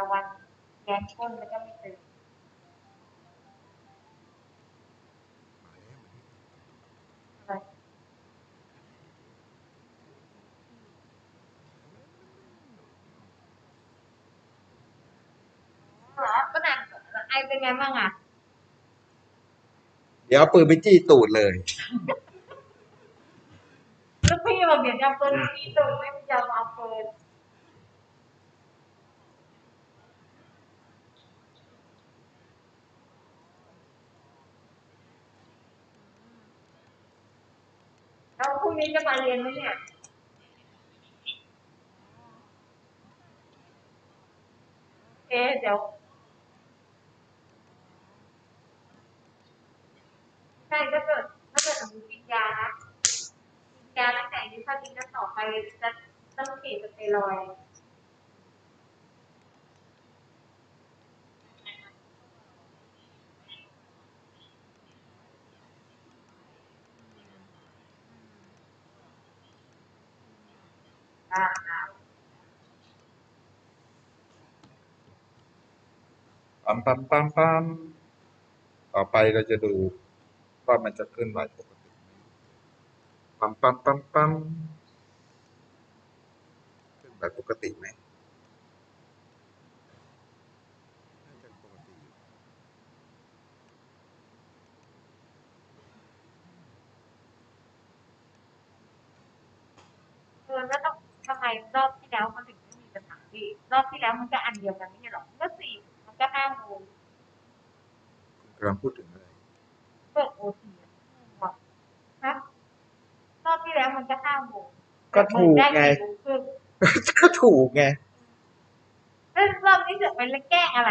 ตะวันแกงข้นแล้วก็ไม่ตื่นอะไรเหรอป้านันไอเป็นไงบ้างอะ เดี๋ยวเอาปืนไปจี้ตูดเลย ลูกพี่บอกเดี๋ยวจะเอาปืนพี่ตูดไม่จะเอาปืนแล้วพรุ่ งนี้จะมาเรียนไหมเนี่ยเอ๊เดี๋ยวใช่ถ้าเกิดถ้าเกิดสมมติกินยานะกินยาตั้งแต่นี้ถ้ากินกันต่อไปจะต้องฉีดสเตียรอยด์ อ่าอ่าปั๊มปั๊มปั๊มปั๊มต่อไปเราจะดูว่ามันจะขึ้นไหวปกติปั๊มปั๊มปั๊มปั๊มขึ้นไหวปกติไหมน่าจะปกติอยู่ เออแล้วต้องทำไม รอบที่แล้วมันถึงไม่มีปัญหาพี่รอบที่แล้วมันก็อันเดียวกันไม่ใช่หรอก็สี่มันก็ห้าโมงคุณกำลังพูดถึงอะไรเปิดโอทีบอกฮะรอบที่แล้วมันก็ห้าโมงก็ถูกไงได้สี่โมงครึ่งก็ถูกไง แล้วรอบนี้จะไปแกล้งอะไร